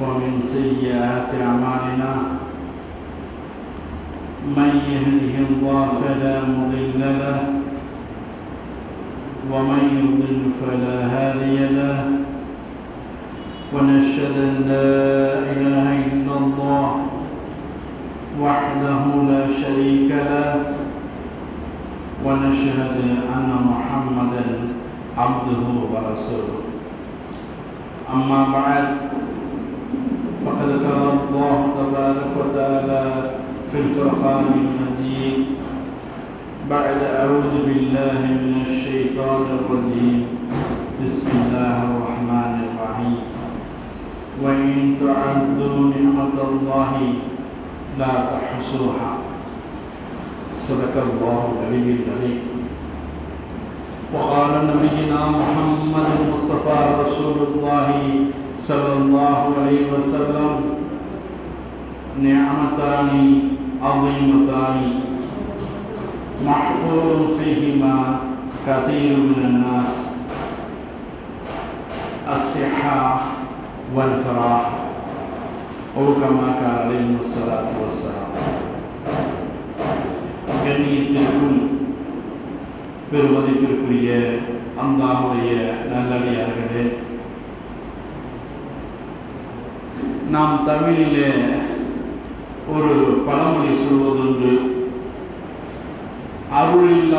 ومن سيئات أعمالنا من يهده الله فلا مضل له ومن يضل فلا هادي له ونشهد أن لا إله إلا الله وحده لا شريك له ونشهد أن محمدا عبده ورسوله. أما بعد فقد قال الله تبارك وتعالى في الفرقان المجيد. بعد أعوذ بالله من الشيطان الرجيم. بسم الله الرحمن الرحيم. وإن تعدوا نعمة الله لا تحصوها. صدق الله العلي العليم وقال نبينا محمد المصطفى رسول الله صلى الله عليه وسلم نعمتان عظيمتان محفوظ فيهما كثير من الناس الصحة والفراح أو كما قال عليه الصلاة والسلام கண்ணியத்திற்கும் பெருமதிப்பிற்குரிய அல்லாஹுடைய நல்லடியார்களே நாம் தமிழிலே ஒரு பழமொழி சொல்வதுண்டு. அருள்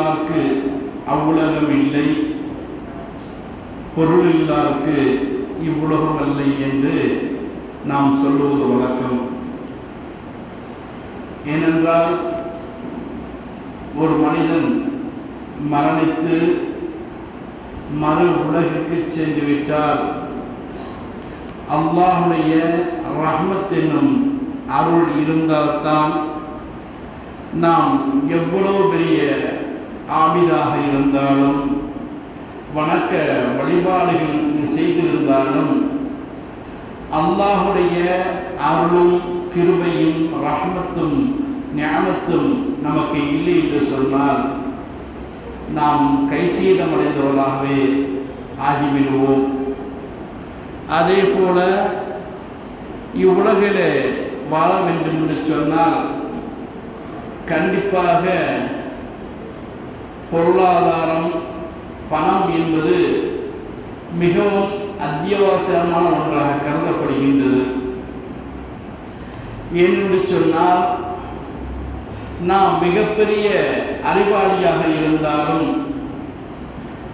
அவ்வுலகம் இல்லை. பொருள் இவ்வுலகம் இல்லை என்று நாம் சொல்லுவது வழக்கம். ஏனென்றால் ஒரு மனிதன் மரணித்து மறு உலகிற்கு சென்றுவிட்டால் அல்லாஹுடைய ரஹ்மத் என்னும் அருள் இருந்தால்தான் நாம் எவ்வளவு பெரிய ஆபிதாக இருந்தாலும் வணக்க வழிபாடுகள் செய்திருந்தாலும் அல்லாஹுடைய அருளும் கிருபையும் ரஹ்மத்தும் ஞானத்தும் நமக்கு இல்லை என்று சொன்னால் நாம் கைசீதமடைந்தவர்களாகவே ஆகிவிடுவோம். அதே போல இவ்வுலகிலே வாழ வேண்டும் என்று சொன்னால் கண்டிப்பாக பொருளாதாரம் பணம் என்பது மிகவும் அத்தியாவசியமான ஒன்றாக கருதப்படுகின்றது. ஏனென்று சொன்னால் நாம் மிகப்பெரிய அறிவாளியாக இருந்தாலும்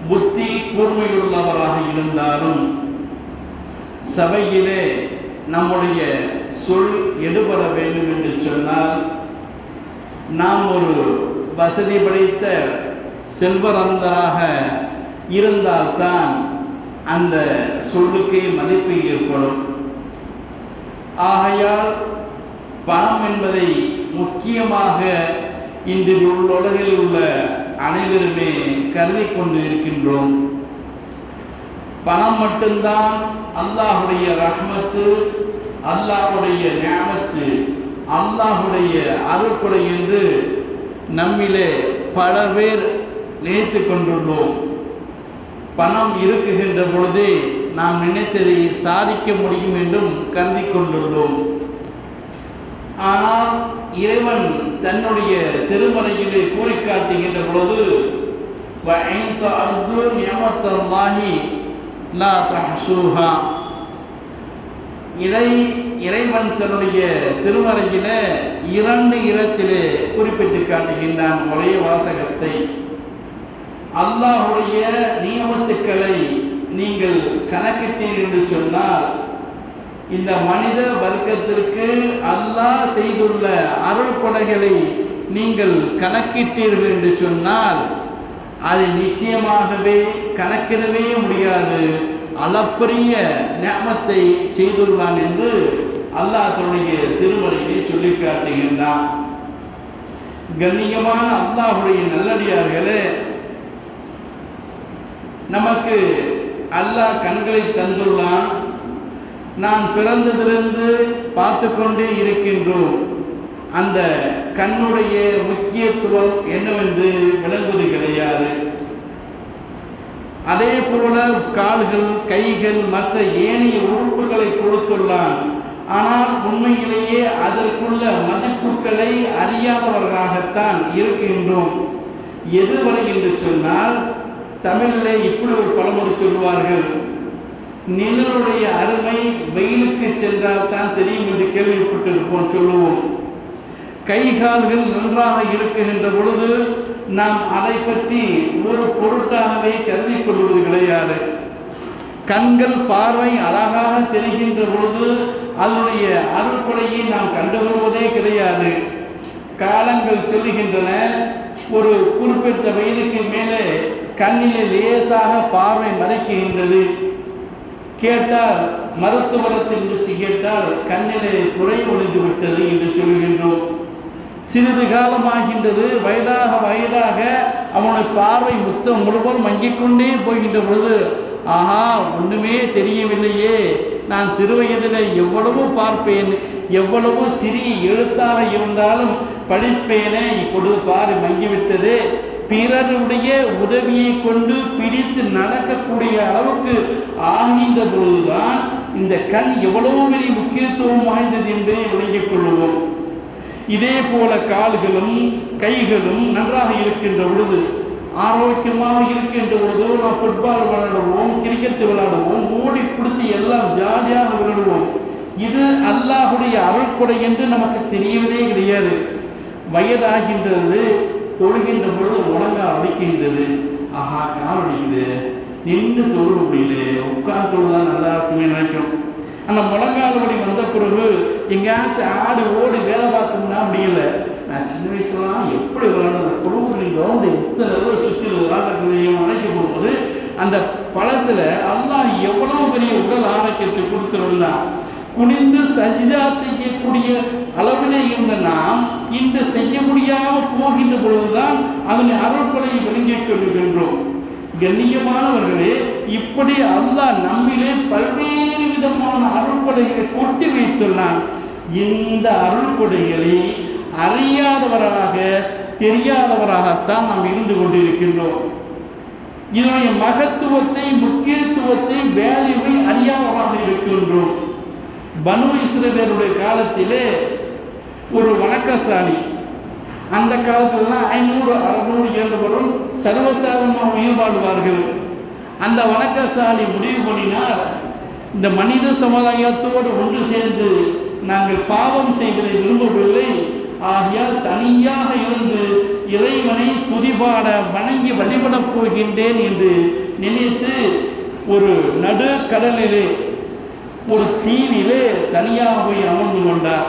புத்தி கூர்மையுள்ளவராக இருந்தாலும் சபையிலே நம்முடைய சொல் எடுபட வேண்டும் என்று சொன்னால் நாம் ஒரு வசதி படைத்த செல்வரந்தராக இருந்தால்தான் அந்த சொல்லுக்கே மதிப்பு ஏற்படும். ஆகையால் பணம் என்பதை முக்கியமாக இன்று உள்ள உலகில் உள்ள அனைவருமே கருதி கொண்டு இருக்கின்றோம் பணம் மட்டும்தான் அல்லாஹுடைய ரஹ்மத்து அல்லாஹுடைய ஞாபத்து அல்லாஹுடைய அருள்கொடை என்று நம்மிலே பல பேர் நினைத்து கொண்டுள்ளோம். பணம் இருக்குகின்ற பொழுதே நாம் நினைத்ததை சாதிக்க முடியும் என்றும் கருதி கொண்டுள்ளோம். ஆனால் இறைவன் தன்னுடைய திருமலையிலே கூறி காட்டுகின்ற பொழுது இறை இறைவன் தன்னுடைய திருமறையில இரண்டு இடத்திலே குறிப்பிட்டு காட்டுகின்றான் ஒரே வாசகத்தை. அல்லாஹுடைய நியமத்துக்களை நீங்கள் கணக்கிட்டீர்கள் என்று சொன்னால் இந்த மனித வர்க்கத்திற்கு அல்லாஹ் செய்துள்ள அருள் கொடைகளை நீங்கள் கணக்கிட்டீர்கள் என்று சொன்னால் அது நிச்சயமாகவே கணக்கிடவே முடியாது. அளப்பரிய ஞாபத்தை செய்துள்ளான் என்று அல்லாஹ் தன்னுடைய திருமறையை சொல்லி காட்டுகின்றான். கண்ணியமான அல்லாஹுடைய நல்லடியார்களே நமக்கு அல்லாஹ் கண்களை தந்துள்ளான். நாம் பிறந்ததிலிருந்து பார்த்து கொண்டே இருக்கின்றோம். அந்த கண்ணுடைய முக்கியத்துவம் என்னவென்று விளங்குவது கிடையாது. அதே போல கால்கள் கைகள் மற்ற ஏனைய உறுப்புகளை கொடுத்துள்ளான் ஆனால் உண்மையிலேயே அதற்குள்ள மதிப்புகளை அறியாதவர்களாகத்தான் இருக்கின்றோம். எதுவரை என்று சொன்னால் தமிழிலே இப்படி ஒரு பழமொழி சொல்வார்கள் நிழலுடைய அருமை வெயிலுக்கு சென்றால் தான் தெரியும் என்று கேள்விப்பட்டிருப்போம் சொல்லுவோம். கை கால்கள் நன்றாக இருக்குகின்ற பொழுது நாம் அதை பற்றி ஒரு பொருட்டாகவே கருதி கொள்வது கிடையாது. கண்கள் பார்வை அழகாக தெரிகின்ற பொழுது அதனுடைய அருள்கொலையை நாம் கண்டுகொள்வதே கிடையாது. காலங்கள் செல்லுகின்றன. ஒரு குறிப்பிட்ட வயதுக்கு மேலே கண்ணிலே லேசாக பார்வை மறைக்குகின்றது கேட்டால் மருத்துவரத்தில் வச்சு கேட்டால் கண்ணிலே குறை ஒளிந்து விட்டது என்று சொல்கின்றோம் சிறிது காலமாகின்றது. வயதாக வயதாக அவனுடைய பார்வை முத்தம் முழுவதும் மங்கிக் கொண்டே போகின்ற பொழுது ஆஹா ஒன்றுமே தெரியவில்லையே. நான் சிறு வயதில் எவ்வளவு பார்ப்பேன். எவ்வளவு சிறிய எழுத்தாக இருந்தாலும் படிப்பேனே. இப்பொழுது பாரு மங்கிவிட்டது. பிறருடைய உதவியை கொண்டு பிரித்து நடக்கக்கூடிய அளவுக்கு ஆகின்ற பொழுதுதான் இந்த கண் எவ்வளவு பெரிய முக்கியத்துவம் வாய்ந்தது என்பதை விளங்கிக் கொள்வோம். இதே போல கால்களும் கைகளும் நன்றாக இருக்கின்ற பொழுது ஆரோக்கியமாக இருக்கின்ற பொழுது நாம் ஃபுட்பால் விளையாடுவோம் கிரிக்கெட் விளையாடுவோம் ஓடி கொடுத்து எல்லாம் ஜாலியாக விளையாடுவோம். இது அல்லாஹுடைய அருள்கொடை என்று நமக்கு தெரியவதே கிடையாது. வயதாகின்றது தொழுகின்ற பொழுது உலகா அடிக்கின்றது. ஆஹா கால் அடிக்குது நின்று தொழுக முடியல. உட்கார்ந்து தொழுதான் நல்லா இருக்குமே நினைக்கும் அந்த முழங்கால் வந்த பிறகு எங்கேயாச்சும் ஆடு ஓடி வேலை பார்க்கணும்னா முடியல. நான் சின்ன வயசுலாம் எப்படி விளையாடுறது குழுவுகளின் கிரவுண்டு எத்தனை தடவை சுற்றி விளையாடுறதையும் அழைக்க போகும்போது அந்த பழசில் அல்லாஹ் எவ்வளவு பெரிய உடல் ஆரோக்கியத்தை கொடுத்துருந்தான் குனிந்து சஜிதா செய்யக்கூடிய அளவிலே இருந்த நாம் இன்று செய்ய முடியாமல் போகின்ற பொழுதுதான் அதனை அருள்கொலையை விளங்கிக் கொள்கின்றோம் கண்ணியமானவர்களே இப்படி அல்லாஹ் நம்மிலே பல்வேறு விதமான அருள்படைகளை கொட்டி வைத்துள்ளான். இந்த அருள்படைகளை அறியாதவராக தெரியாதவராகத்தான் நாம் இருந்து கொண்டிருக்கின்றோம். இதனுடைய மகத்துவத்தை முக்கியத்துவத்தை வேல்யூவை அறியாதவராக இருக்கின்றோம். பனு இஸ்ரவேருடைய காலத்திலே ஒரு வணக்கசாலி அந்த காலத்துலலாம் ஐநூறு அறுநூறு ஏழுவரும் சர்வசாதாரணமாக உயிர்வாழ்வார்கள் அந்த வணக்கசாலி முடிவு பண்ணினார். இந்த மனித சமுதாயத்தோடு ஒன்று சேர்ந்து நாங்கள் பாவம் செய்வதை விரும்பவில்லை. ஆகையால் தனியாக இருந்து இறைவனை துதிபாட வணங்கி வழிபடப் போகின்றேன் என்று நினைத்து ஒரு நடு கடலிலே ஒரு தீவிலே தனியாக போய் அமர்ந்து கொண்டார்.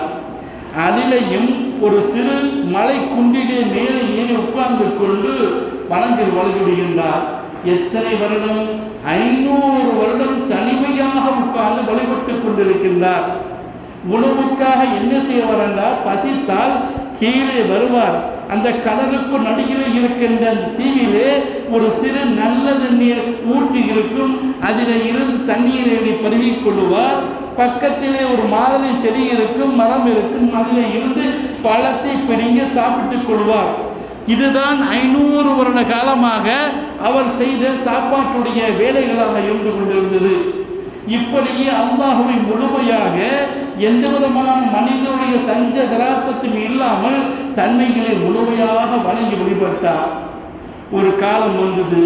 அதிலையும் ஒரு சிறு மலை குன்றிலே மேலே ஏறி உட்கார்ந்து கொண்டு வணங்கில் வழிபடுகின்றார் எத்தனை வருடம்? ஐநூறு வருடம் தனிமையாக உட்கார்ந்து வழிபட்டுக் கொண்டிருக்கின்றார். உணவுக்காக என்ன செய்வார் என்றால் பசித்தால் கீழே வருவார். அந்த கடலுக்கு நடுகிலே இருக்கின்ற அந்த தீவிலே ஒரு சிறு நல்ல தண்ணீர் ஊற்றி இருக்கும். அதில் இருந்து தண்ணீரை பருவிக் கொள்ளுவார். பக்கத்திலே ஒரு மாதுளை செடி இருக்கும் மரம் இருக்கும். அதில் இருந்து பழத்தை பிரிங்க சாப்பிட்டுக் கொள்வார். இதுதான் ஐநூறு வருட காலமாக அவர் செய்த சாப்பாட்டுடைய வேலைகளாக இருந்து கொண்டிருந்தது. இப்படியே அல்லாஹுவை முழுமையாக எந்த விதமான மனிதனுடைய சஞ்ச திராசத்தும் இல்லாமல் தன்மைகளை முழுமையாக வணங்கி வழிபட்டார். ஒரு காலம் வந்தது.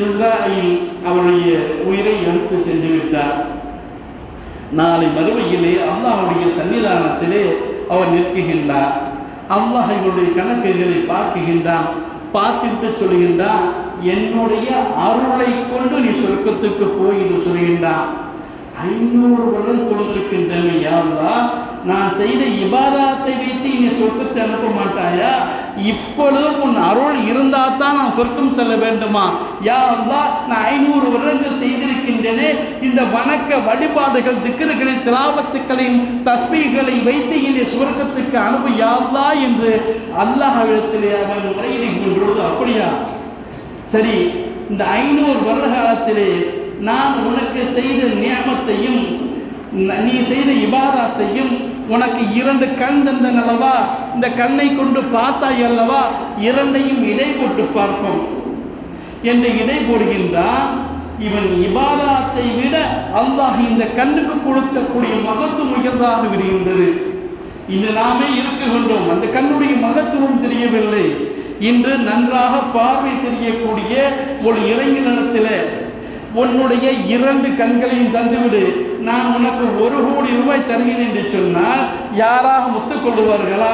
இஸ்ராயில் அவருடைய உயிரை எடுத்து சென்று விட்டார் நாளை மறுமையிலே அல்லாஹுடைய சன்னிதானத்திலே அவர் நிற்குகின்றார் அல்லாஹ் இவருடைய கணக்குகளை பார்க்குகின்றான் பார்த்துட்டு சொல்கின்றான் என்னுடைய அருளை கொண்டு நீ சொர்க்கத்துக்கு போய் என்று சொல்கின்றான். ஐநூறு வருடம் கொடுத்திருக்கின்றன யாருலா நான் செய்த இபாதாத்தை வைத்து நீ சொர்க்கத்தை அனுப்ப மாட்டாயா? இப்பொழுதும் உன் அருள் இருந்தால் தான் நான் சொர்க்கம் செல்ல வேண்டுமா? யா அல்லா நான் ஐநூறு வருடங்கள் செய்திருக்கின்றனே. இந்த வணக்க வழிபாடுகள் திக்கர்களை திராவத்துக்களையும் தஸ்பீகளை வைத்து இனி சுவர்க்கத்துக்கு அனுப்ப யாவ்லா என்று அல்லாஹ்விடத்திலே அவன் முறையிடுகின்ற பொழுது அப்படியா? சரி இந்த ஐநூறு வருட காலத்திலே நான் உனக்கு செய்த நியமத்தையும் நீ செய்த இபாதத்தையும் உனக்கு இரண்டு கண் தந்தன் அல்லவா? இந்த கண்ணை கொண்டு பார்த்தாய் அல்லவா? இரண்டையும் இடை போட்டு பார்ப்போம். என்று இடை போடுகின்றான். இவன் இபாதாத்தை விட அல்லாஹ் இந்த கண்ணுக்கு கொடுக்கக்கூடிய மகத்துவம் உயர்ந்தாக விடுகின்றது இன்று நாமே இருக்குகின்றோம் அந்த கண்ணுடைய மகத்துவம் தெரியவில்லை. இன்று நன்றாக பார்வை தெரியக்கூடிய ஒரு இளைஞனிடத்தில் உன்னுடைய இரண்டு கண்களையும் தந்துவிடு. நான் உனக்கு ஒரு கோடி ரூபாய் தருகிறேன் என்று சொன்னால் யாராக ஒத்துக்கொள்வார்களா?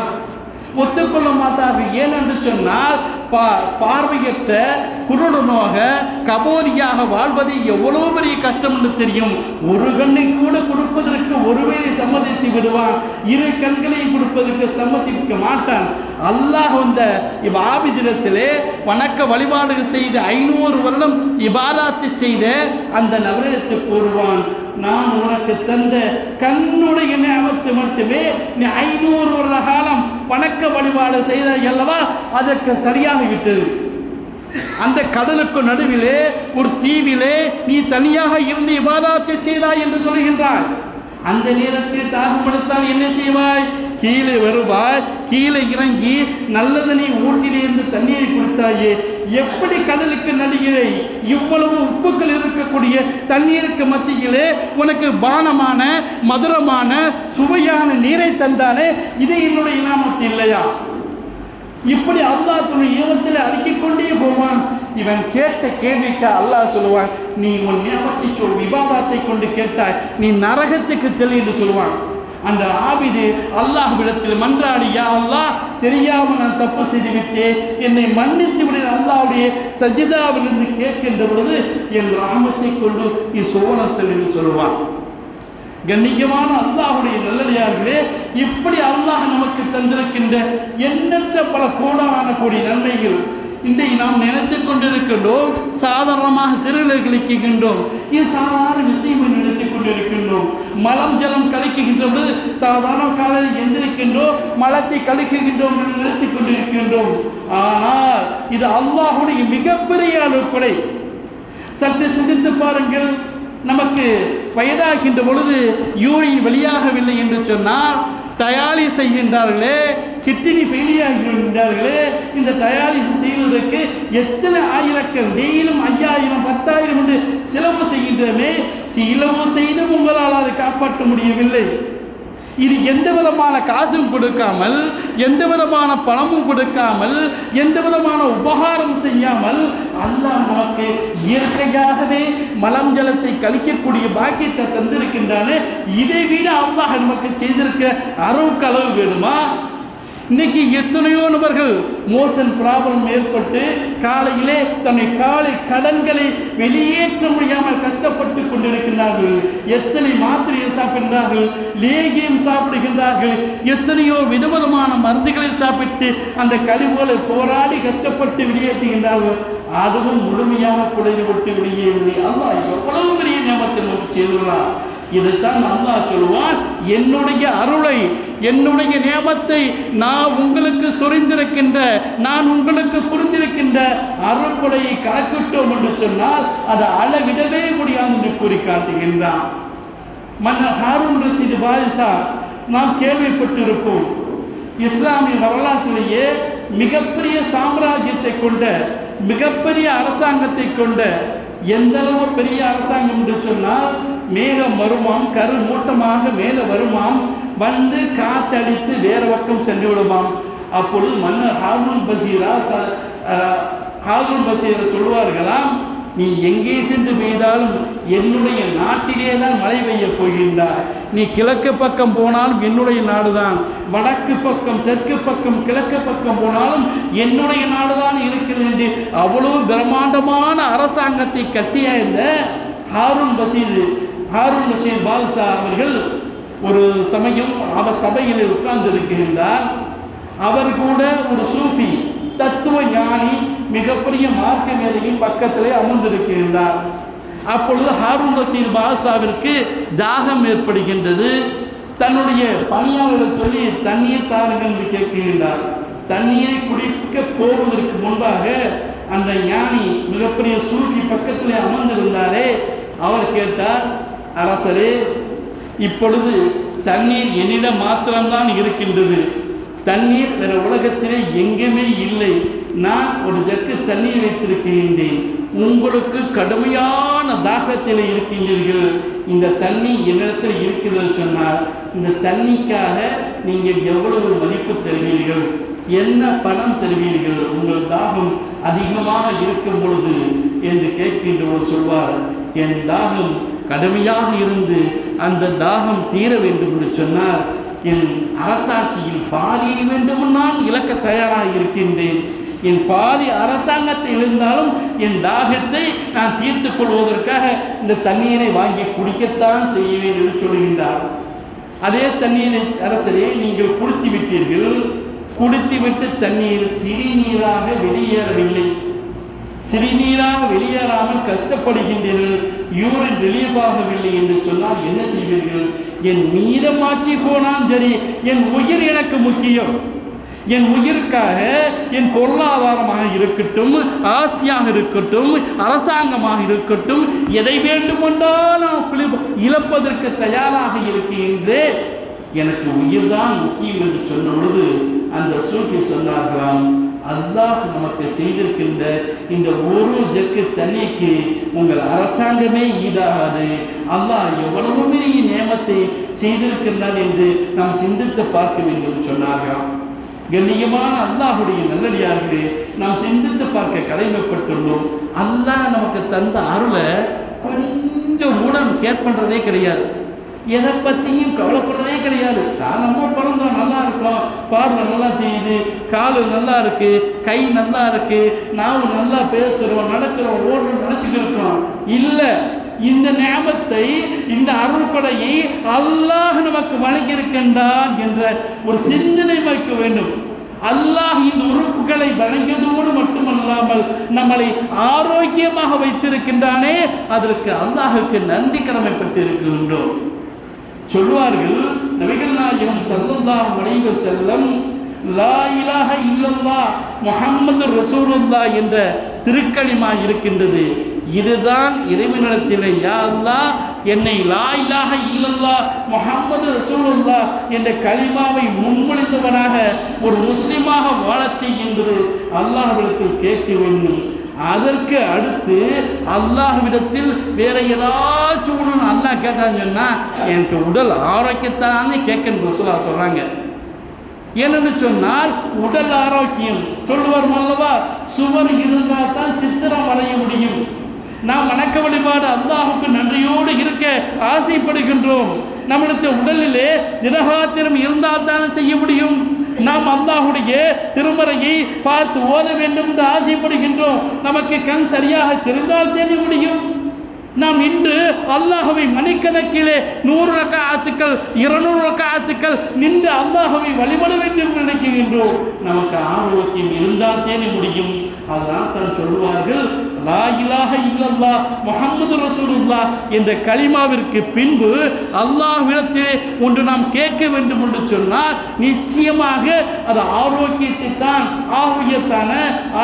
ஒத்துக்கொள்ள மாட்டார்கள். ஏன் என்று சொன்னால் பா பார்வையற்ற குருடனாக கபோதியாக வாழ்வது எவ்வளவு பெரிய கஷ்டம் என்று தெரியும். ஒரு கண்ணை கூட கொடுப்பதற்கு ஒருவேளை சம்மதித்து விடுவான். இரு கண்களையும் கொடுப்பதற்கு சம்மதிக்க மாட்டான். அல்லாஹ் வந்த இவ்வாபி தினத்திலே வணக்க வழிபாடுகள் செய்து ஐநூறு வருடம் இபாராத்து செய்த அந்த நபரிடத்து கூறுவான் நான் உனக்கு தந்த கண்ணுடைய ஞாபகத்தை மட்டுமே நீ ஐநூறு வருட காலம் வணக்க வழிபாடு செய்த அல்லவா? அதற்கு சரியாகிவிட்டது அந்த கடலுக்கு நடுவிலே ஒரு தீவிலே நீ தனியாக இருந்து இபாதாத்தை செய்தாய் என்று சொல்கின்றாய் அந்த நேரத்தில் தாகப்படுத்தால் என்ன செய்வாய்? கீழே வருவாய் கீழே இறங்கி நல்லதனை நீ ஊட்டிலிருந்து தண்ணீரை கொடுத்தாயே. எப்படி கடலுக்கு நடுகிறே இவ்வளவு உப்புக்கள் இருக்கக்கூடிய தண்ணீருக்கு மத்தியிலே உனக்கு பானமான மதுரமான சுவையான நீரை தந்தானே இது என்னுடைய இனாமத்து இல்லையா? இப்படி அல்லாஹ் தன்னுடைய ஈவத்தில் அடுக்கிக் கொண்டே போவான். இவன் கேட்ட கேள்விக்கு அல்லாஹ் சொல்லுவான் நீ உன் ஞாபகத்தை சொல் விவாதத்தை கொண்டு கேட்டாய் நீ நரகத்துக்கு செல் என்று சொல்லுவான். அந்த ஆபிது அல்லாஹ்விடத்தில் மன்றாடி யா அல்லாஹ் தெரியாமல் நான் தப்பு செய்துவிட்டேன். என்னை மன்னித்து விட. அல்லாவுடைய சஜிதாவில் இருந்து கேட்கின்ற பொழுது என் ராமத்தை கொண்டு இசோன சோழன் சொல்லுவான். கண்ணியமான அல்லாஹுடைய நல்லடியார்களே இப்படி அல்லாஹ் நமக்கு தந்திருக்கின்ற எண்ணற்ற பல கோடான கோடி நன்மைகள் இன்றைக்கு நாம் நினைத்து கொண்டிருக்கின்றோம். சாதாரணமாக சிறுநீர் கழிக்கின்றோம் இது சாதாரண விஷயம் கொண்டிருக்கின்றோம். மலம் ஜலம் கழிக்கின்ற பொழுது சாதாரண காலையில் எந்திருக்கின்றோம் மலத்தை கழிக்குகின்றோம் என்று நிறுத்திக் கொண்டிருக்கின்றோம். ஆனால் இது அல்லாஹுடைய மிகப்பெரிய அலுப்படை சற்று சிந்தித்து பாருங்கள். நமக்கு வயதாகின்ற பொழுது யூரின் வெளியாகவில்லை என்று சொன்னால் தயாரி செய்கின்றார்களே கிட்னி ஃபெயிலியாகின்றார்களே இந்த தயாரிப்பு செய்வதற்கு எத்தனை ஆயிரக்கள் டெய்லும் ஐயாயிரம் பத்தாயிரம் என்று சிலவு செய்கின்றமே சிலவு செய்து உங்களால் அதை காப்பாற்ற முடியவில்லை. இது எந்த விதமான காசும் கொடுக்காமல் எந்த விதமான பணமும் கொடுக்காமல் எந்த விதமான உபகாரம் செய்யாமல் அல்லாஹ் நமக்கு இயற்கையாகவே மலம் ஜலத்தை கழிக்கக்கூடிய பாக்கியத்தை தந்திருக்கின்றானே. இதை விட அல்லாஹ் நமக்கு செய்திருக்கிற அளவுக்கு அளவு வேணுமா? இன்னைக்கு எத்தனையோ நபர்கள் மோஷன் ப்ராப்ளம் ஏற்பட்டு காலையிலே தன்னை காலை கடன்களை வெளியேற்ற முடியாமல் கஷ்டப்பட்டு கொண்டிருக்கிறார்கள் எத்தனை மாத்திரையை சாப்பிடுகிறார்கள் லேகியம் சாப்பிடுகின்றார்கள் எத்தனையோ விதவிதமான மருந்துகளை சாப்பிட்டு அந்த கழிவுகளை போராடி கஷ்டப்பட்டு வெளியேற்றுகின்றார்கள். அதுவும் முழுமையாக குறைந்து விட்டு வெளியேறவில்லை அல்லாஹ் எவ்வளவு பெரிய நியமத்தை நமக்கு செய்துள்ளார் இதைத்தான் அல்லாஹ் சொல்லுவான் என்னுடைய அருளை என்னுடைய நியமத்தை நான் உங்களுக்கு சொரிந்திருக்கின்ற நான் உங்களுக்கு புரிந்திருக்கின்ற அருள்கொலையை கணக்கிட்டோம் என்று சொன்னால் அதை அளவிடவே முடியாது என்று கூறி காட்டுகின்றான் மன்னர் ஹாரூன் ரசீது பாரிசா நாம் கேள்விப்பட்டிருப்போம் இஸ்லாமிய வரலாற்றிலேயே மிகப்பெரிய சாம்ராஜ்யத்தை கொண்ட மிகப்பெரிய அரசாங்கத்தை கொண்ட எந்த அளவு பெரிய அரசாங்கம் என்று சொன்னால் மேகம் வருமாம் கரு மூட்டமாக மேலே வருமாம் வந்து காத்தடித்து வேற பக்கம் சென்று விடுமாம். அப்பொழுது மன்னர் ஹாரூன் பசீரா ச- ஹாரூன் பசீரா சொல்வார்களாம் நீ எங்கே சென்று பெய்தாலும் என்னுடைய நாட்டிலே தான் மழை பெய்யப் போகின்றாய். நீ கிழக்கு பக்கம் போனாலும் என்னுடைய நாடுதான். வடக்கு பக்கம் தெற்கு பக்கம் கிழக்கு பக்கம் போனாலும் என்னுடைய நாடுதான் இருக்கிறது என்று அவ்வளவு பிரம்மாண்டமான அரசாங்கத்தை கட்டிய ஹாரூன் பசீர் ஹாரூன் ரஷீத் பால்சா அவர்கள் ஒரு சமயம் அவர் சபையில் உட்கார்ந்து இருக்கின்றார் அவர் கூட ஒரு சூஃபி தத்துவ ஞானி மிகப்பெரிய மார்க்க மேலையும் பக்கத்திலே அமர்ந்திருக்கின்றார். அப்பொழுது ஹாரூன் ரசீல் பால்சாவிற்கு தாகம் ஏற்படுகின்றது. தன்னுடைய பணியாளர்கள் சொல்லி தண்ணீர் தாருங்கள் என்று கேட்கின்றார். தண்ணீரை குடிக்க போவதற்கு முன்பாக அந்த ஞானி மிகப்பெரிய சூழ்ச்சி பக்கத்திலே அமர்ந்திருந்தாரே. அவர் கேட்டார் அரசரே இப்பொழுது தண்ணீர் என்னிடம் மாத்திரம்தான் இருக்கின்றது. தண்ணீர் வேற உலகத்திலே எங்குமே இல்லை. நான் ஒரு ஜக்கு தண்ணீர் வைத்திருக்கின்றேன் உங்களுக்கு கடுமையான தாகத்தில் இருக்கின்றீர்கள். இந்த தண்ணி என்னிடத்தில் இருக்கிறது சொன்னால் இந்த தண்ணிக்காக நீங்கள் எவ்வளவு மதிப்பு தருவீர்கள்? என்ன பணம் தருவீர்கள்? உங்கள் தாகம் அதிகமாக இருக்கும் பொழுது என்று கேட்கின்றவர் சொல்வார் என் தாகம் கடுமையாக இருந்து அந்த தாகம் தீர வேண்டும் என்று சொன்னார். என் அரசாட்சியில் பாதி வேண்டும் நான் இழக்க தயாராக இருக்கின்றேன். என் பாதி அரசாங்கத்தில் இருந்தாலும் என் தாகத்தை நான் தீர்த்துக் கொள்வதற்காக இந்த தண்ணீரை வாங்கி குடிக்கத்தான் செய்வேன் என்று சொல்கின்றார். அதே தண்ணீரை அரசரே நீங்கள் குடித்து விட்டீர்கள் குடித்துவிட்டு தண்ணீர் சிறுநீராக வெளியேறவில்லை. சிறுநீராக வெளியேறாமல் கஷ்டப்படுகின்றீர்கள் யூரின் ரிலீவ் ஆகவில்லை என்று சொன்னால் என்ன செய்வீர்கள்? என் மீதமாட்சி போனால் சரி என் உயிர் எனக்கு முக்கியம். என் உயிருக்காக என் பொருளாதாரமாக இருக்கட்டும் ஆஸ்தியாக இருக்கட்டும் அரசாங்கமாக இருக்கட்டும் எதை வேண்டுமென்றால் நான் இழப்பதற்கு தயாராக இருக்கின்றேன். எனக்கு உயிர்தான் முக்கியம் என்று சொன்ன பொழுது அந்த சூட்டி சொன்னார்களாம் அல்லாஹ் நமக்கு செய்திருக்கின்ற இந்த ஒரு ஜக்கு தண்ணிக்கு உங்கள் அரசாங்கமே ஈடாகாது. அல்லாஹ் எவ்வளவு பெரிய நியமத்தை செய்திருக்கின்றார் என்று நாம் சிந்தித்து பார்க்க வேண்டும் சொன்னார்கள். கண்ணியமான அல்லாஹுடைய நல்லடியார்களே நாம் சிந்தித்து பார்க்க கடமைப்பட்டுள்ளோம். அல்லாஹ் நமக்கு தந்த அருளை கொஞ்சம் மூலம் கேர் பண்றதே கிடையாது. எதை பத்தியும் கவலைப்படுறதே கிடையாது. சார் நம்ம பிறந்தோம் நல்லா இருக்கோம் பார்வை நல்லா தெரியுது. கால் நல்லா இருக்கு. கை நல்லா இருக்கு. நாவு நல்லா பேசுறோம் நடக்கிறோம் ஓடுறோம் நினைச்சுட்டு இருக்கோம். இல்லை இந்த ஞாபத்தை இந்த அருள்படையை அல்லாஹ் நமக்கு வழங்கியிருக்கின்றான் என்ற ஒரு சிந்தனை வைக்க வேண்டும். அல்லாஹ் இந்த உறுப்புகளை வழங்கியதோடு மட்டுமல்லாமல் நம்மளை ஆரோக்கியமாக வைத்திருக்கின்றானே அதற்கு அல்லாஹுக்கு நன்றி கடமைப்பட்டிருக்கின்றோம். சொல்வார்கள் நபிகள் நாயகம் ஸல்லல்லாஹு அலைஹி வஸல்லம் லா இலாஹ இல்லல்லாஹ் முஹம்மது ரசூலுல்லாஹ் என்ற திருக்களிமா இருக்கின்றது. இதுதான் இறைவனிடத்தில் யா அல்லாஹ் என்னை லா இலாஹ இல்லல்லாஹ் முஹம்மது ரசூலுல்லாஹ் என்ற கலிமாவை முன்மொழிந்தவனாக ஒரு முஸ்லிமாக வாழ செய்கின்றது. அல்லாஹ்விடத்தில் கேட்க வேண்டும். அதற்கு அடுத்து அல்லாஹ்விடத்தில் வேற ஏதாச்சும் ஒன்று அல்லாஹ் கேட்டான்னு சொன்னால் எனக்கு உடல் ஆரோக்கியத்தானே கேட்கன்னு ரசூலா சொல்கிறாங்க ஏனென்று சொன்னால் உடல் ஆரோக்கியம் சொல்லுவார் அல்லவா சுவர் இருந்தால் தான் சித்திரம் வரைய முடியும். நாம் வணக்க வழிபாடு அல்லாஹுக்கு நன்றியோடு இருக்க ஆசைப்படுகின்றோம். நம்மளுடைய உடலிலே நிரகாத்திரம் இருந்தால் தானே செய்ய முடியும்? நாம் அல்லாஹுடைய திருமறையை பார்த்து ஓத வேண்டும் என்று ஆசைப்படுகின்றோம். நமக்கு கண் சரியாக தெரிந்தால் தெரிய முடியும். நாம் இன்று அல்லாஹுவை மணிக்கணக்கிலே நூறு ரக்காத்துக்கள் இருநூறு ரக்காத்துக்கள் நின்று அல்லாஹுவை வழிபட வேண்டும் என்று நினைக்கின்றோம். நமக்கு ஆரோக்கியம் இருந்தால் தேனி முடியும். அதனால் தான் சொல்வார்கள் லா இலாக இல்லல்லா முகமது ரசூலுல்லா என்ற கலிமாவிற்கு பின்பு அல்லாஹ்விடத்திலே ஒன்று நாம் கேட்க வேண்டும் என்று சொன்னால் நிச்சயமாக அது ஆரோக்கியத்தை தான் ஆரோக்கியத்தான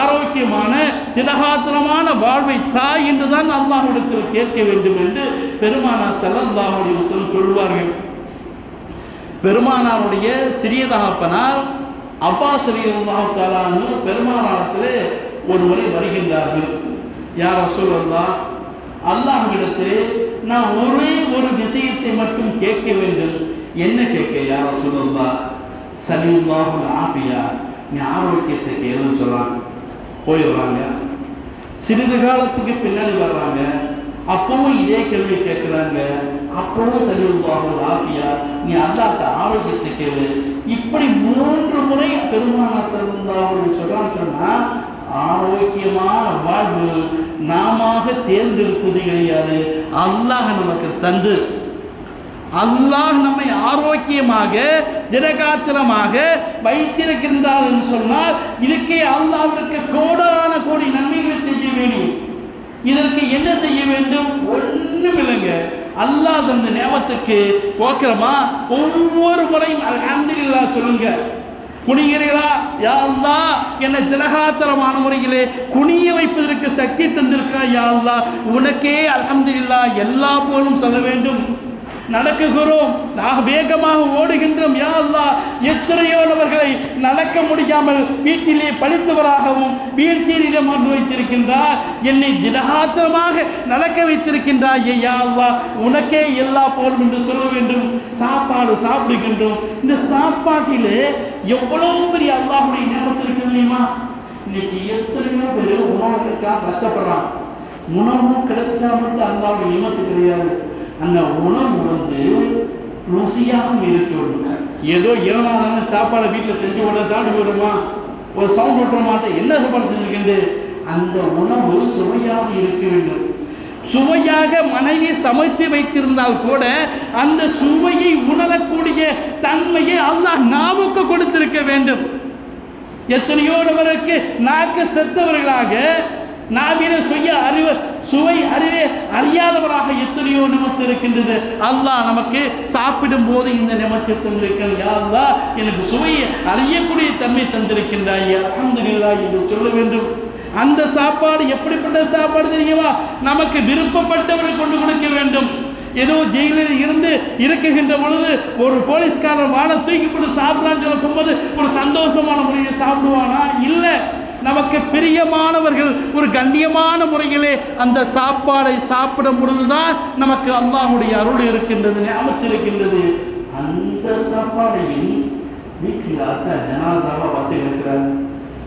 ஆரோக்கியமான திலகாத்திரமான வாழ்வை தாய் என்றுதான் அல்லாஹ்விடத்தில் கேட்க வேண்டும் என்று பெருமானார் ஸல்லல்லாஹு அலைஹி சொல்வார்கள். பெருமானாருடைய சிறிய தகப்பனார் அப்பாஸ் ரலியல்லாஹு பெருமானாரத்திலே ஒரு முறை வருகின்றார்கள். யார் சொல்லலாம் அல்லாஹ்விடத்து நான் ஒரே ஒரு விஷயத்தை மட்டும் கேட்க வேண்டும். என்ன கேட்க யார் சொல்லலாம் சலீல்லாஹு ஆபியா நீ ஆரோக்கியத்தை கேளுன்னு சொல்றாங்க போயிடுறாங்க. சிறிது காலத்துக்கு பின்னாடி வர்றாங்க. அப்பவும் இதே கேள்வி கேட்குறாங்க. அப்பவும் சலிவுல்லாஹு ஆஃபியா நீ அல்லாத்த ஆரோக்கியத்தை கேளு. இப்படி மூன்று முறை பெருமானா சல்லாஹு சொல்றான்னு சொன்னா ஆரோக்கியமான வாழ்வு நாம தேர்ந்தெடுப்பது கிடையாது. அல்லாஹ் நமக்கு தந்து. அல்லாஹ் நம்மை ஆரோக்கியமாக திடகாத்திரமாக வைத்திருக்கின்றார் என்று சொன்னால் இதுக்கே அல்லாவிற்கு கோடான கோடி நன்மைகளை செய்ய வேண்டும். இதற்கு என்ன செய்ய வேண்டும்? ஒன்றும் இல்லைங்க. அல்லாஹ் தந்த நேமத்துக்கு போக்கிறோமா? ஒவ்வொரு முறையும் அல்ஹம்துலில்லாஹ் சொல்லுங்க. குனிகிறீர்களா யா என்னை திலகாத்தரமான முறையிலே குனிய வைப்பதற்கு சக்தி தந்திருக்கா யா உனக்கே அலமதுல்லா எல்லா போலும் சொல்ல வேண்டும். நடக்குகிறோம். நாக வேகமாக ஓடுகின்றோம். யா அல்லாஹ் எத்தனையோனவர்களை நடக்க முடியாமல் வீட்டிலே பழித்தவராகவும் வீழ்ச்சியிலே கொண்டு வைத்திருக்கின்றார். என்னை திடகாத்திரமாக நடக்க வைத்திருக்கின்றார் யா அல்லாஹ். உனக்கே எல்லா போலும் என்று சொல்ல வேண்டும். சாப்பாடு சாப்பிடுகின்றோம். இந்த சாப்பாட்டிலே எவ்வளவு பெரிய அல்லாஹுடைய நேரத்திற்கு இல்லையுமா இன்னைக்கு எத்தனையோ பேர் உணவு கஷ்டப்படுறான் உணவு கிடைச்சிட்டா மட்டும் அல்லாவுடைய நியமத்து கிடையாது. அந்த உணவு வந்து ருசியாகவும் இருக்க வேண்டும் ஏதோ இரவான சாப்பாடை வீட்டில் செஞ்சு உடனே சாப்பிட்டு வருமா? ஒரு சவுண்ட் விட்டுற மாட்டேன் என்ன சாப்பாடு செஞ்சிருக்கின்றது? அந்த உணவு சுவையாக இருக்க வேண்டும். சுவையாக மனைவி சமைத்து வைத்திருந்தால் கூட அந்த சுவையை உணரக்கூடிய தன்மையை அல்லாஹ் நாவுக்கு கொடுத்திருக்க வேண்டும். எத்தனையோ நபருக்கு நாக்கு செத்தவர்களாக நாவில சுய அறிவு சுவை அறிவே அறியாதவராக எத்தனையோ நிமித்து இருக்கின்றது. அல்லாஹ் நமக்கு சாப்பிடும் போது இந்த நிமித்து தந்திருக்கிறது யா எனக்கு சுவையை அறியக்கூடிய தன்மை தந்திருக்கின்றாய். என்று சொல்ல வேண்டும். அந்த சாப்பாடு எப்படிப்பட்ட சாப்பாடு தெரியுமா? நமக்கு விருப்பப்பட்டவர்கள் கொண்டு கொடுக்க வேண்டும். ஏதோ ஜெயிலில் இருந்து இருக்குகின்ற பொழுது ஒரு போலீஸ்காரர் வாழ தூக்கி போட்டு சாப்பிடலாம்னு சொல்ல போகும்போது ஒரு சந்தோஷமான முறையில் சாப்பிடுவானா? இல்லை. நமக்கு பிரியமானவர்கள் ஒரு கண்ணியமான முறையிலே அந்த சாப்பாடை சாப்பிடும் பொழுதுதான் நமக்கு அல்லாஹுடைய அருள் இருக்கின்றது ஞாபகத்தில் இருக்கின்றது. அந்த சாப்பாடையும் வீட்டில் அக்கா ஜனாசாவா பார்த்து இருக்கிறார்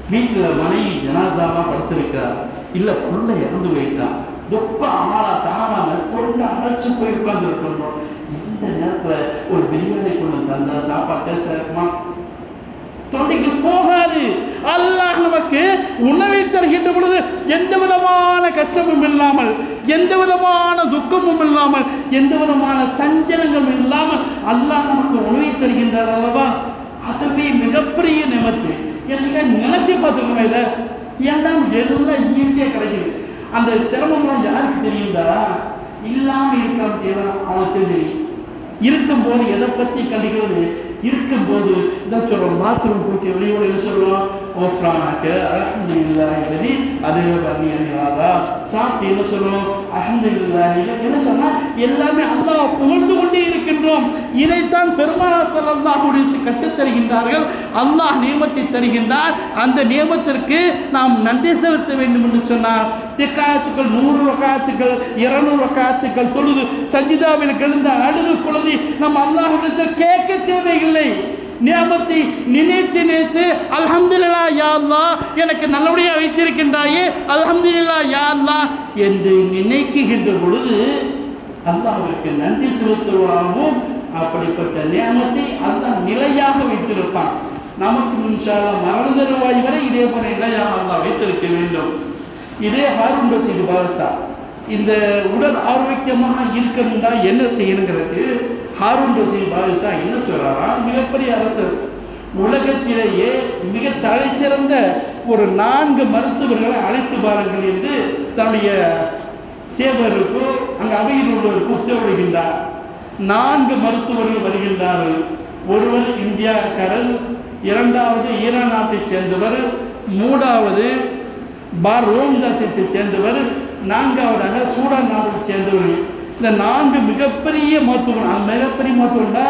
வீட்டில் மனைவி ஜனாசாவா படுத்திருக்கிறார். இல்லை புள்ள இறந்து போயிட்டான் துப்ப ஆளா தானாம தொண்டு அடைச்சு போய் உட்கார்ந்து இருக்கணும் இந்த நேரத்துல ஒரு பிரியாணி கொண்டு தந்தா சாப்பாடு டேஸ்டா இருக்குமா? தொண்டைக்கு போகாது. அல்லாஹ் நமக்கு உணவை தருகின்ற பொழுது எந்த விதமான கஷ்டமும் இல்லாமல் எந்த விதமான துக்கமும் இல்லாமல் எந்த விதமான சஞ்சலங்களும் இல்லாமல் அல்லாஹ் நமக்கு உணவை தருகின்றார் அல்லவா? அதுவே மிகப்பெரிய நிமத்து எனக்கு நினைச்சு பார்த்துக்கணும் இதை. ஏன்னா எல்லாம் ஈஸியாக கிடைக்குது? அந்த சிரமம்லாம் யாருக்கு தெரியுதா இல்லாமல் இருக்கான் அவனுக்கு தெரியும். இருக்கும்போது எதை பற்றி கண்டிக்கிறது? இருக்கும்போது இதான் சொல்றோம். பாத்ரூம் போட்டு வெளியோட என்ன சொல்றோம் ஓஃப்ரானாக்க அலமதுல்லா எழுதி அது பண்ணியாதா சாப்பிட்டு என்ன சொல்றோம் அலமதுல்லா என்ன சொன்னா எல்லாமே அல்லாஹ் புகழ்ந்து கொண்டே இருக்கின்றோம். இதைத்தான் பெருமானா செல்லல்லாஹுடைய கற்றுத் தருகின்றார்கள். அல்லாஹ் நியமத்தை தருகின்றார். அந்த நியமத்திற்கு நாம் நன்றி செலுத்த வேண்டும் என்று சொன்னார். திக்காத்துக்கள் நூறு ரக்காயத்துக்கள் இருநூறு ரக்காயத்துக்கள் தொழுது சஞ்சிதாவில் கிடந்த அழுது குழந்தை நம் அல்லாஹ் கேட்க தேவையில்லை. நியமத்தை நினைத்து நினைத்து அல்ஹம்துலில்லா யா எனக்கு நல்லபடியாக வைத்திருக்கின்றாயே அல்ஹம்துலில்லா யா என்று நினைக்குகின்ற பொழுது அல்லாவிற்கு நன்றி செலுத்துவாகவும் அப்படிப்பட்ட நியமத்தை அல்லாஹ் நிலையாக வைத்திருப்பான். நமக்கு முன்சால மரண தருவாய் வரை இதே போல நிலையாக அல்லாஹ் வைத்திருக்க வேண்டும். இதே ஹாரூன் ரஷீது பாதுஷா இந்த உடல் ஆரோக்கியமாக இருக்கணும்னா என்ன செய்யணுங்கிறது ஹாரூன் ரஷீது பாதுஷா என்ன சொல்கிறாராம் மிகப்பெரிய அரசர் உலகத்திலேயே மிக தலை சிறந்த ஒரு நான்கு மருத்துவர்களை அழைத்து பாருங்கள் என்று தன்னுடைய சேவருக்கு அங்கு அவையில் உள்ளவருக்கு உத்தரவிடுகின்றார் நான்கு மருத்துவர்கள் வருகின்றார்கள். ஒருவர் இந்தியாக்காரர் இரண்டாவது ஈரான் நாட்டைச் சேர்ந்தவர் மூன்றாவது பார் ரோம் தேசத்தைச் சேர்ந்தவர் நான்காவதாக சூடான் நாட்டை சேர்ந்தவர். இந்த நான்கு மிகப்பெரிய மருத்துவம் அந்த மிகப்பெரிய மருத்துவம்னா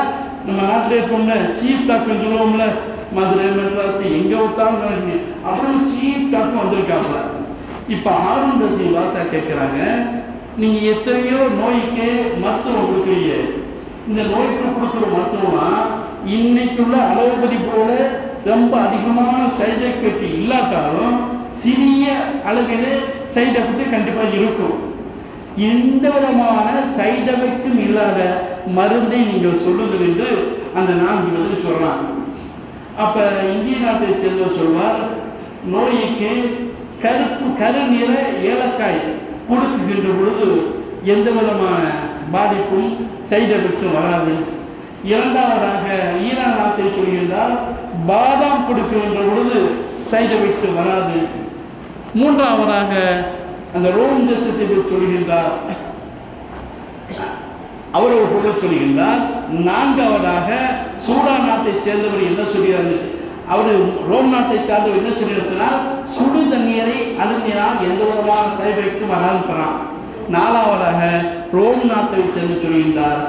நம்ம நாட்டில் இருக்கோம்ல சீஃப் டாக்டர் சொல்லுவோம்ல மதுரை மெட்ராஸ் எங்கே விட்டாலும் நடக்குது அப்புறம் சீஃப் டாக்டர் வந்திருக்காப்புல. இப்போ ஆர்வம் ரசிங் வாசா கேட்குறாங்க நீங்கள் எத்தனையோ நோய்க்கு மருத்துவம் கொடுக்குறீங்க. இந்த நோய்க்கு கொடுக்குற மருத்துவம்னா இன்னைக்குள்ள அலோபதி போல ரொம்ப அதிகமான சைட் எஃபெக்ட் இல்லாட்டாலும் சிறிய அளவில் சைட் எஃபெக்ட் கண்டிப்பாக இருக்கும். எந்த விதமான சைட் எஃபெக்டும் இல்லாத மருந்தை நீங்கள் சொல்லுங்கள் என்று அந்த நான்கு வந்து சொல்லலாம். அப்போ இந்திய நாட்டை சேர்ந்தவர் சொல்வார் நோய்க்கு கருப்பு கருநிற ஏலக்காய் கொடுக்குகின்ற பொழுது எந்த விதமான பாதிப்பும் சைடு எஃபெக்டும் வராது. இரண்டாவதாக ஈரான் நாட்டை சொல்கின்றால் பாதாம் கொடுக்கின்ற பொழுது சைடு எஃபெக்ட் வராது. மூன்றாவதாக அந்த ரோம் தேசத்தை பற்றி சொல்கின்றார். அவர் ஒரு பொருள் சொல்கின்றார். நான்காவதாக சூடான் நாட்டை சேர்ந்தவர் என்ன சொல்கிறார்? அவர் ரோம் நாட்டை சார்ந்தவர் என்ன சொல்கிறார் சுடு தண்ணீரை அருந்தினால் எந்த விதமான சேவைக்கும் வராதுக்கிறான் நாலாவதாக ரோம் நாட்டை சேர்ந்து சொல்கின்றார்.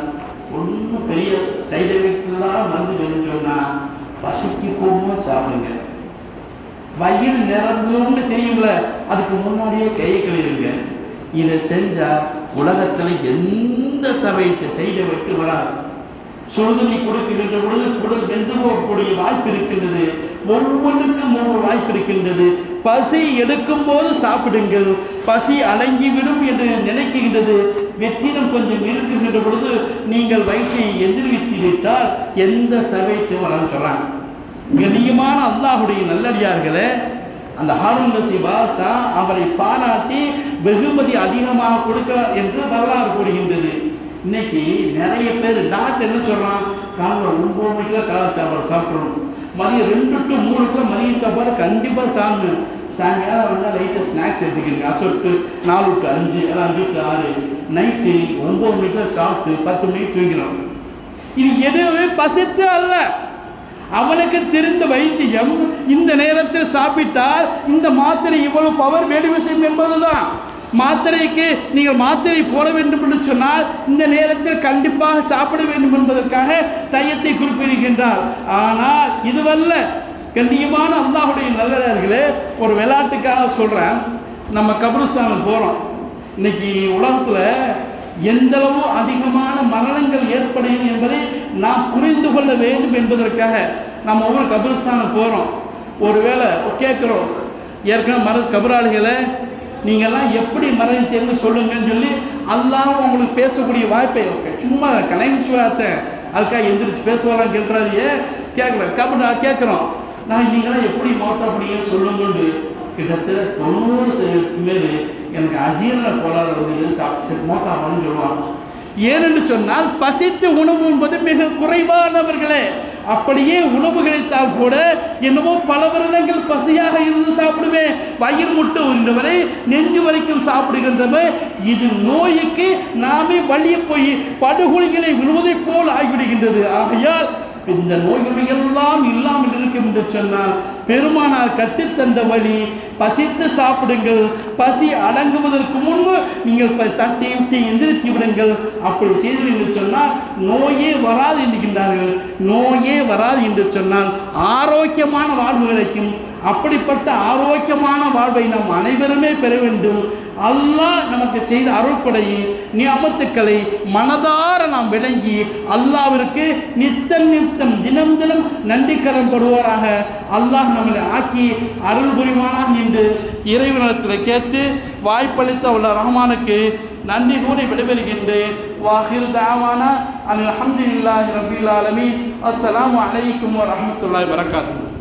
ஒன்றும் பெரிய சைடு எஃபெக்ட்லாம் வந்து சொன்னால் பசிக்கு போகும் சாப்பிடுங்க. வயிறு நிரம்பும்னு தெரியுங்கள அதுக்கு முன்னாடியே கையை கழுவிடுங்க. இதை செஞ்சா உலகத்துல எந்த சபையத்தை செய்த விட்டு வராது. சுடுதண்ணி கொடுக்கின்ற பொழுது குடல் வெந்து போகக்கூடிய வாய்ப்பு இருக்கின்றது. ஒவ்வொன்றுக்கும் ஒவ்வொரு வாய்ப்பு இருக்கின்றது. பசி எடுக்கும் போது சாப்பிடுங்கள். பசி அடங்கிவிடும் என்று நினைக்கின்றது. வெற்றிடம் கொஞ்சம் இருக்கின்ற பொழுது நீங்கள் வயிற்றை எதிர்வித்து விட்டால் எந்த சபைக்கு வளர்க்கலாம் கணியமான அல்லாஹுடைய நல்லடியார்களே அந்த ஹாரூன் ரஷீத் பாஷா அவரை பாராட்டி வெகுமதி அதிகமாக கொடுக்க என்று வரலாறு கூறுகின்றது. இன்னைக்கு நிறைய பேர் டாக்டர் என்ன சொல்றான்? காலைல ஒன்பது மணிக்கு காலை சாப்பாடு சாப்பிடணும். மதியம் ரெண்டு டு மூணுக்குள்ள மதிய சாப்பாடு கண்டிப்பாக சாப்பிடணும். சாயங்காலம் வந்தால் லைட்டாக ஸ்நாக்ஸ் எடுத்துக்கிறீங்க அசோட்டு நாலு டு அஞ்சு அதான் அஞ்சு டு ஆறு. நைட்டு ஒம்பது மணிக்குள்ள சாப்பிட்டு பத்து மணிக்கு தூங்கிடும் இது எதுவுமே பசித்து அல்ல. அவனுக்கு தெரிந்த வைத்தியம் இந்த நேரத்தில் சாப்பிட்டால் இந்த மாத்திரை இவ்வளவு பவர் மெடிவிசன் என்பதுதான். மாத்திரைக்கு நீங்கள் மாத்திரை போட வேண்டும் என்று சொன்னால் இந்த நேரத்தில் கண்டிப்பாக சாப்பிட வேண்டும் என்பதற்காக தையத்தை குறிப்பிடுகின்றார். ஆனால் இதுவல்ல கண்ணியமான அல்லாஹுடைய நல்லதார்களே ஒரு விளையாட்டுக்காக சொல்கிறேன் நம்ம கபிரஸ்தானம் போகிறோம் இன்னைக்கு உலகத்தில் எந்தளவு அதிகமான மரணங்கள் ஏற்படையும் என்பதை நாம் புரிந்து கொள்ள வேண்டும் என்பதற்காக நம்ம ஒவ்வொரு கபிரஸ்தானம் போகிறோம் ஒருவேளை கேட்குறோம் ஏற்கனவே மர கபராளிகளை நீங்கள்லாம் எப்படி மரணித்தீங்கன்னு சொல்லுங்கன்னு சொல்லி அல்லாமல் உங்களுக்கு பேசக்கூடிய வாய்ப்பை இருக்கு. சும்மா கலைஞர் வார்த்தை அதுக்காக எந்திரிச்சு பேசுவாரான்னு கேட்குறாதியே கேட்கல கபடா கேட்குறோம். நான் நீங்களாம் எப்படி மோட்டப்படியும் சொல்லுங்கன்னு கிட்டத்தட்ட தொண்ணூறு மேலே எனக்கு அஜீரண கோளாறு வந்து சாப்பிட்டு மோட்டாமான்னு சொல்லுவாங்க. ஏனென்று சொன்னால் பசித்து உணவு என்பது மிக குறைவானவர்களே. அப்படியே உணவு கிடைத்தால் கூட என்னவோ பல வருடங்கள் பசியாக இருந்து சாப்பிடுவேன் வயிறு முட்டு என்றவரை நெஞ்சு வரைக்கும் சாப்பிடுகின்றவர் இது நோய்க்கு நாமே வழிய போய் படுகொலிகளை விழுவதைப் போல் ஆகிவிடுகின்றது. ஆகையால் இந்த நோய்கள் எல்லாம் இல்லாமல் இருக்கும் என்று சொன்னால் பெருமானார் கற்றுத்தந்த வழி பசித்து சாப்பிடுங்கள் பசி அடங்குவதற்கு முன்பு நீங்கள் தட்டி விட்டு எந்திரித்து விடுங்கள். அப்படி செய்து என்று சொன்னால் நோயே வராது என்கின்றார்கள். நோயே வராது என்று சொன்னால் ஆரோக்கியமான வாழ்வு கிடைக்கும். அப்படிப்பட்ட ஆரோக்கியமான வாழ்வை நாம் அனைவருமே பெற வேண்டும். அல்லாஹ் நமக்கு செய்த அருள்படையை நியமத்துக்களை மனதார நாம் விளங்கி அல்லாவிற்கு நித்தம் நித்தம் தினம் தினம் நன்றி படுவோராக அல்லாஹ் நம்மளை ஆக்கி அருள் புரிவானான் என்று இறைவனத்தில் கேட்டு வாய்ப்பளித்த உள்ள ரஹ்மானுக்கு நன்றி கூறி விடைபெறுகின்றேன். வாஹிர் தாவானா அல் அஹமதுல்லாஹி ரபில் அலமி அஸ்லாம் அலைக்கும் வரஹ்மத்துல்லாஹி வரகாத்து